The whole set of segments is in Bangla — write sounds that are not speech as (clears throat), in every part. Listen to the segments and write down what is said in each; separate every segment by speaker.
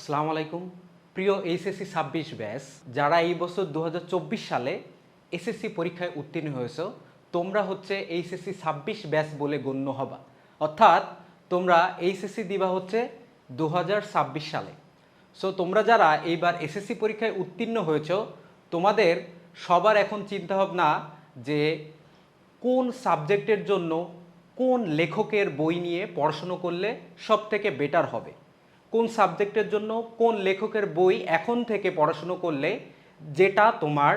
Speaker 1: আসসালামু আলাইকুম। প্রিয় এইচএসসি ছাব্বিশ ব্যাস যারা এই বছর দু হাজার চব্বিশ সালে এসএসসি পরীক্ষায় উত্তীর্ণ হয়েছো, তোমরা হচ্ছে এইচএসসি ছাব্বিশ ব্যাস বলে গণ্য হবা। অর্থাৎ তোমরা এইচএসসি দিবা হচ্ছে দু হাজার ছাব্বিশ সালে। সো তোমরা যারা এইবার এসএসসি পরীক্ষায় উত্তীর্ণ হয়েছো, তোমাদের সবার এখন চিন্তাভাবনা যে কোন সাবজেক্টের জন্য কোন লেখকের বই নিয়ে পড়াশুনো করলে সব থেকে বেটার হবে। কোন সাবজেক্টের জন্য কোন লেখকের বই এখন থেকে পড়াশুনো করলে যেটা তোমার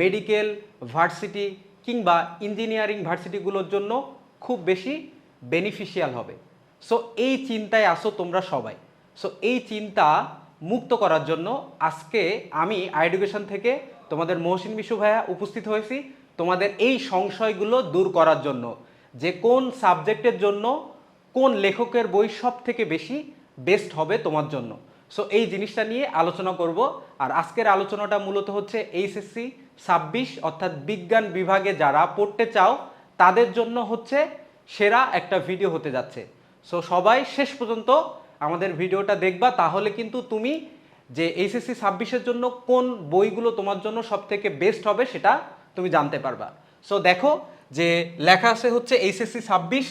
Speaker 1: মেডিকেল, ভার্সিটি কিংবা ইঞ্জিনিয়ারিং ভার্সিটিগুলোর জন্য খুব বেশি বেনিফিশিয়াল হবে। সো এই চিন্তায় আসো তোমরা সবাই। সো এই চিন্তা মুক্ত করার জন্য আজকে আমি এডুকেশন থেকে তোমাদের মহসিন বিশু ভাইয়া উপস্থিত হয়েছি তোমাদের এই সংশয়গুলো দূর করার জন্য। যে কোন সাবজেক্টের জন্য কোন লেখকের বই সব থেকে বেশি বেস্ট হবে তোমার জন্য। সো এই জিনিসটা নিয়ে আলোচনা করব। আর আজকের আলোচনাটা মূলত হচ্ছে এইচএসসি ছাব্বিশ, অর্থাৎ বিজ্ঞান বিভাগে যারা পড়তে চাও, তাদের জন্য হচ্ছে সেরা একটা ভিডিও হতে যাচ্ছে। সো সবাই শেষ পর্যন্ত আমাদের ভিডিওটা দেখবা, তাহলে কিন্তু তুমি যে এইচএসসি ছাব্বিশের জন্য কোন বইগুলো তোমার জন্য সব থেকে বেস্ট হবে সেটা তুমি জানতে পারবা। সো দেখো যে লেখা আছে হচ্ছে এইচএসসি ছাব্বিশ,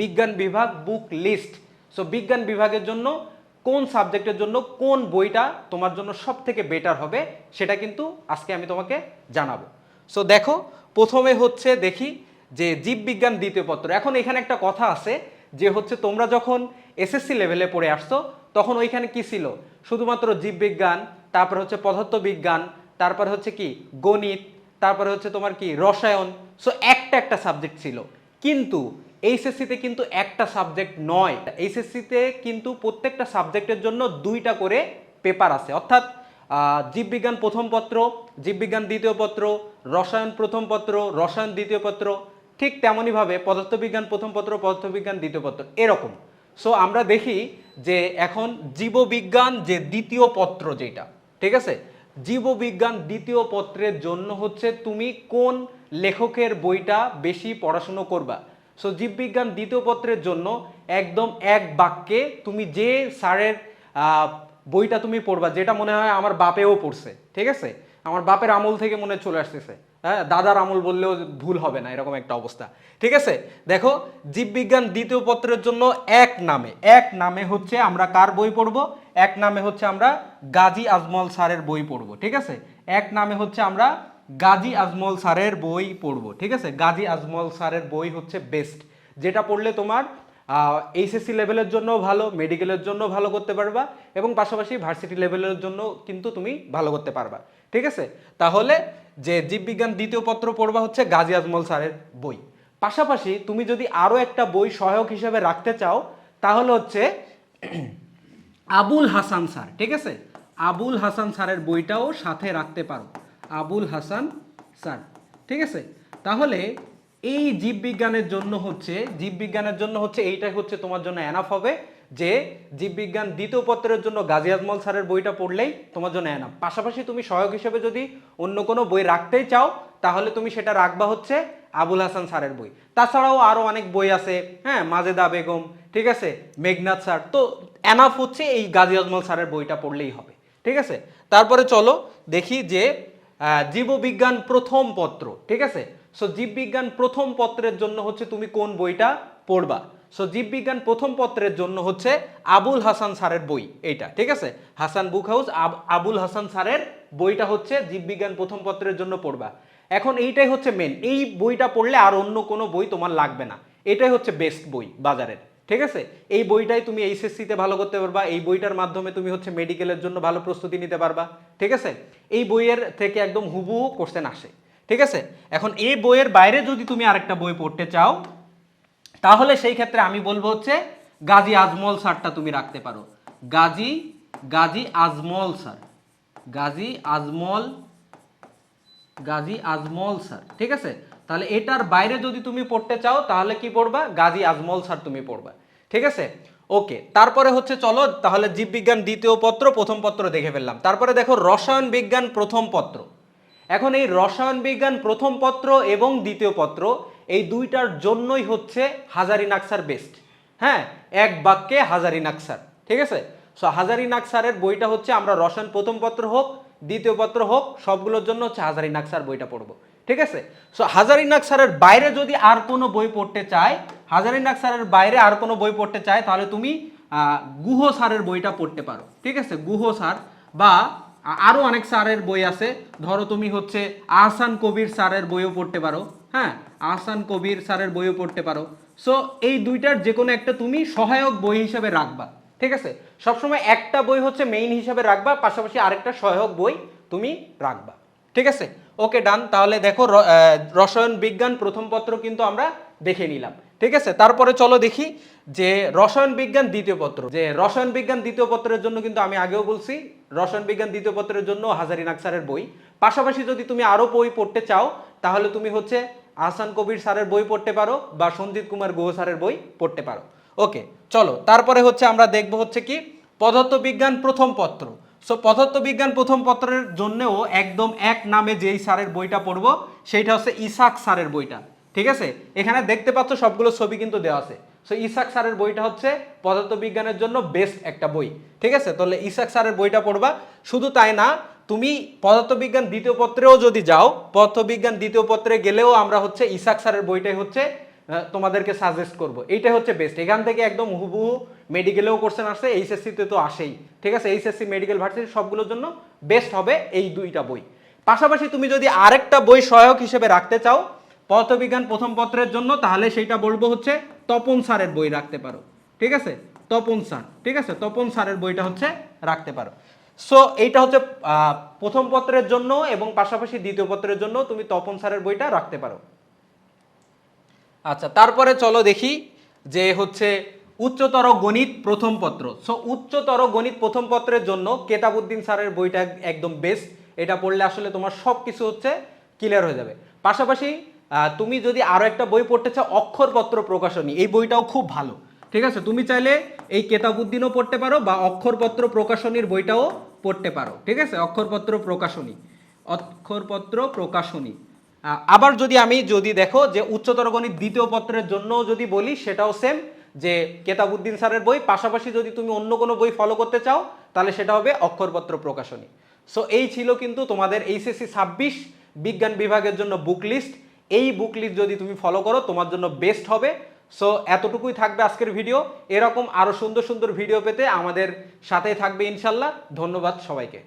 Speaker 1: বিজ্ঞান বিভাগ বুক লিস্ট সো বিজ্ঞান বিভাগের জন্য কোন সাবজেক্টের জন্য কোন বইটা তোমার জন্য সব থেকে বেটার হবে, সেটা কিন্তু আজকে আমি তোমাকে জানাব। সো দেখো, প্রথমে হচ্ছে দেখি যে জীববিজ্ঞান দ্বিতীয় পত্র। এখন এখানে একটা কথা আছে যে হচ্ছে তোমরা যখন এসএসসি লেভেলে পড়ে আসছো, তখন ওইখানে কি ছিল? শুধুমাত্র জীববিজ্ঞান, তারপর হচ্ছে পদার্থবিজ্ঞান, তারপর হচ্ছে কি? গণিত, তারপরে হচ্ছে তোমার কি? রসায়ন। সো একটা একটা সাবজেক্ট ছিল। কিন্তু এইচএসসিতে কিন্তু একটা সাবজেক্ট নয়। এইচএসসিতে কিন্তু প্রত্যেকটা সাবজেক্টের জন্য দুইটা করে পেপার আছে। অর্থাৎ জীববিজ্ঞান প্রথম পত্র, জীববিজ্ঞান দ্বিতীয় পত্র, রসায়ন প্রথম পত্র, রসায়ন দ্বিতীয় পত্র, ঠিক তেমনইভাবে পদার্থবিজ্ঞান প্রথম পত্র, পদার্থবিজ্ঞান দ্বিতীয় পত্র, এরকম। সো আমরা দেখি যে এখন জীববিজ্ঞান যে দ্বিতীয় পত্র যেটা, ঠিক আছে? জীববিজ্ঞান দ্বিতীয় পত্রের জন্য হচ্ছে তুমি কোন লেখকের বইটা বেশি পড়াশুনো করবা? সো জীববিজ্ঞান দ্বিতীয় পত্রের জন্য একদম এক বাক্যে তুমি যে স্যারের বইটা তুমি পড়বা, যেটা মনে হয় আমার বাপেও পড়ছে, ঠিক আছে? আমার বাপের আমল থেকে মনে চলে আসতেছে। হ্যাঁ দাদার আমল বললেও ভুল হবে না, এরকম একটা অবস্থা, ঠিক আছে? দেখো, জীববিজ্ঞান দ্বিতীয় পত্রের জন্য এক নামে এক নামে হচ্ছে আমরা কার বই পড়ব? এক নামে হচ্ছে আমরা গাজী আজমল স্যারের বই পড়ব, ঠিক আছে? এক নামে হচ্ছে আমরা গাজী আজমল স্যারের বই পড়ব, ঠিক আছে? গাজী আজমল স্যারের বই হচ্ছে বেস্ট যেটা পড়লে তোমার এইচএসসি লেভেলের জন্য ভালো মেডিকেলের জন্য ভালো করতে পারবা এবং পাশাপাশি ভার্সিটি লেভেলের জন্য কিন্তু তুমি ভালো করতে পারবা, ঠিক আছে? তাহলে যে জীববিজ্ঞান দ্বিতীয় পত্র পড়বা হচ্ছে গাজী আজমল স্যারের বই। পাশাপাশি তুমি যদি আরও একটা বই সহায়ক হিসেবে রাখতে চাও, তাহলে হচ্ছে (clears throat) আবুল হাসান স্যার, ঠিক আছে? আবুল হাসান স্যারের বইটাও সাথে রাখতে পারো। আবুল হাসান স্যার। ঠিক আছে? তাহলে এই জীববিজ্ঞানের জন্য হচ্ছে, জীববিজ্ঞানের জন্য হচ্ছে এইটাই হচ্ছে তোমার জন্য এনাফ হবে, যে জীববিজ্ঞান দ্বিতীয় পত্রের জন্য গাজী আজমল স্যারের বইটা পড়লেই তোমার জন্য এনাফ পাশাপাশি তুমি সহায়ক হিসেবে যদি অন্য কোনো বই রাখতেই চাও, তাহলে তুমি সেটা রাখবা হচ্ছে আবুল হাসান স্যারের বই। তাছাড়াও আরও অনেক বই আছে হ্যাঁ মাজেদা বেগম, ঠিক আছে? মেঘনাথ স্যার। তো এনাফ হচ্ছে এই গাজী আজমল স্যারের বইটা পড়লেই হবে। ঠিক আছে? তারপরে চলো দেখি যে জীববিজ্ঞান প্রথম পত্র, ঠিক আছে? সো জীববিজ্ঞান প্রথম পত্রের জন্য হচ্ছে তুমি কোন বইটা পড়বা? সো জীববিজ্ঞান প্রথম পত্রের জন্য হচ্ছে আবুল হাসান স্যারের বই এইটা, ঠিক আছে? হাসান বুক হাউস, আব- আবুল হাসান স্যারের বইটা হচ্ছে জীববিজ্ঞান প্রথম পত্রের জন্য পড়বা। এখন এইটাই হচ্ছে মেন এই বইটা পড়লে আর অন্য কোনো বই তোমার লাগবে না। এটাই হচ্ছে বেস্ট বই বাজারের। ঠিক আছে? এই বইটাই তুমি এইচএসসিতে ভালো করতে পারবা, এই বইটার মাধ্যমে তুমি হচ্ছে মেডিকেলের জন্য ভালো প্রস্তুতি নিতে পারবা, ঠিক আছে? এই বইয়ের থেকে একদম হুবু কোশ্চেন আসে, ঠিক আছে? এখন এই বইয়ের বাইরে যদি তুমি আরেকটা বই পড়তে চাও, তাহলে সেই ক্ষেত্রে আমি বলব হচ্ছে গাজী আজমল স্যারটা তুমি রাখতে পারো। গাজী গাজী আজমল স্যার, গাজী আজমল গাজী আজমল স্যার, ঠিক আছে? তাহলে এটার বাইরে যদি তুমি পড়তে চাও, তাহলে কি পড়বা? গাজী আজমল স্যার তুমি পড়বা। ঠিক আছে? ওকে, তারপরে হচ্ছে চলো, তাহলে জীববিজ্ঞান দ্বিতীয় পত্র, প্রথম পত্র দেখে ফেললাম। তারপরে দেখো রসায়ন বিজ্ঞান প্রথম পত্র। এখন এই রসায়ন বিজ্ঞান প্রথম পত্র এবং দ্বিতীয় পত্র, এই দুইটার জন্যই হচ্ছে হাজারি নাকসার বেস্ট হ্যাঁ এক বাক্যে হাজারি নাকসার ঠিক আছে? সো হাজারি নাকসারের বইটা হচ্ছে আমরা রসায়ন প্রথম পত্র হোক, দ্বিতীয় পত্র হোক, সবগুলোর জন্য হচ্ছে হাজারি নাকসার বইটা পড়ব। ঠিক আছে? সো হাজারিনাগ স্যারের বাইরে যদি আর কোনো বই পড়তে চায় হাজারিনাগ স্যারের বাইরে আর কোনো বই পড়তে চায়, তাহলে তুমি গুহ স্যারের বইটা পড়তে পারো। ঠিক আছে? গুহ স্যার বা আ- আরও অনেক স্যারের বই আছে। ধরো তুমি হচ্ছে আহসান কবির স্যারের বইও পড়তে পারো। হ্যাঁ? আহসান কবির স্যারের বইও পড়তে পারো। সো এই দুইটার যে কোনো একটা তুমি সহায়ক বই হিসেবে রাখবা। ঠিক আছে? সবসময় একটা বই হচ্ছে মেইন হিসাবে রাখবা, পাশাপাশি আরেকটা সহায়ক বই তুমি রাখবা। ঠিক আছে? ওকে ডান তাহলে দেখো রসায়ন বিজ্ঞান প্রথম পত্র কিন্তু আমরা দেখে নিলাম। ঠিক আছে? তারপরে চলো দেখি যে রসায়ন বিজ্ঞান দ্বিতীয় পত্র। যে রসায়ন বিজ্ঞান দ্বিতীয় পত্রের জন্য কিন্তু আমি আগেও বলছি, রসায়ন বিজ্ঞান দ্বিতীয় পত্রের জন্য হাজারি নাকসারের বই। পাশাপাশি যদি তুমি আরও বই পড়তে চাও, তাহলে তুমি হচ্ছে আহসান কবির স্যারের বই পড়তে পারো বা সঞ্জিত কুমার গুহ স্যারের বই পড়তে পারো। ওকে চলো। তারপরে হচ্ছে আমরা দেখব হচ্ছে কি, পদার্থবিজ্ঞান প্রথম পত্র। সো পদার্থবিজ্ঞান প্রথম পত্রের জন্যেও একদম এক নামে যেই স্যারের বইটা পড়ব, সেইটা হচ্ছে ইসাক স্যারের বইটা। ঠিক আছে? এখানে দেখতে পাচ্ছ সবগুলো ছবি কিন্তু দেওয়া আছে। সো ইসাক স্যারের বইটা হচ্ছে পদার্থবিজ্ঞানের জন্য বেস্ট একটা বই। ঠিক আছে? তাহলে ইসাক স্যারের বইটা পড়বা। শুধু তাই না, তুমি পদার্থবিজ্ঞান দ্বিতীয় পত্রেও যদি যাও, পদার্থবিজ্ঞান দ্বিতীয় পত্রে গেলেও আমরা হচ্ছে ইসাক স্যারের বইটাই হচ্ছে তোমাদেরকে সাজেস্ট করব। এইটাই হচ্ছে বেস্ট এখান থেকে একদম হুবহু মেডিকেলেও কোশ্চেন আসছে এইচএসসিতে তো আসেই। ঠিক আছে? এইচএসসি মেডিকেল ভার্সিটি সবগুলোর জন্য বেস্ট হবে এই দুইটা বই। পাশাপাশি তুমি যদি আরেকটা বই সহায়ক হিসেবে রাখতে চাও, পদার্থবিজ্ঞান প্রথম পত্রের জন্য, তাহলে সেইটা বলব হচ্ছে তপন স্যারের বই রাখতে পারো। ঠিক আছে? তপন স্যার। ঠিক আছে? তপন স্যারের বইটা হচ্ছে রাখতে পারো। সো এইটা হচ্ছে প্রথম পত্রের জন্য এবং পাশাপাশি দ্বিতীয় পত্রের জন্য তুমি তপন স্যারের বইটা রাখতে পারো। আচ্ছা তারপরে চলো দেখি যে হচ্ছে উচ্চতর গণিত প্রথম পত্র। সো উচ্চতর গণিত প্রথম পত্রের জন্য কেতাবুদ্দিন স্যারের বইটা একদম বেস্ট এটা পড়লে আসলে তোমার সব কিছু হচ্ছে ক্লিয়ার হয়ে যাবে। পাশাপাশি তুমি যদি আরও একটা বই পড়তে চাও, অক্ষরপত্র প্রকাশনী। এই বইটাও খুব ভালো। ঠিক আছে? তুমি চাইলে এই কেতাবুদ্দিনও পড়তে পারো বা অক্ষরপত্র প্রকাশনীর বইটাও পড়তে পারো। ঠিক আছে? অক্ষরপত্র প্রকাশনী। অক্ষরপত্র প্রকাশনী। আবার যদি আমি, যদি দেখো যে উচ্চতর গণিত দ্বিতীয় পত্রের জন্য যদি বলি, সেটাও সেম যে কেতাবুদ্দিন স্যারের বই, পাশাপাশি যদি তুমি অন্য কোনো বই ফলো করতে চাও, তাহলে সেটা হবে অক্ষরপত্র প্রকাশনী। সো এই ছিল কিন্তু তোমাদের এইচএসসি ছাব্বিশ বিজ্ঞান বিভাগের জন্য বুক লিস্ট এই বুক লিস্ট যদি তুমি ফলো করো, তোমার জন্য বেস্ট হবে। সো এতটুকুই থাকবে আজকের ভিডিও এরকম আরও সুন্দর সুন্দর ভিডিও পেতে আমাদের সাথেই থাকবে ইনশাল্লাহ। ধন্যবাদ সবাইকে।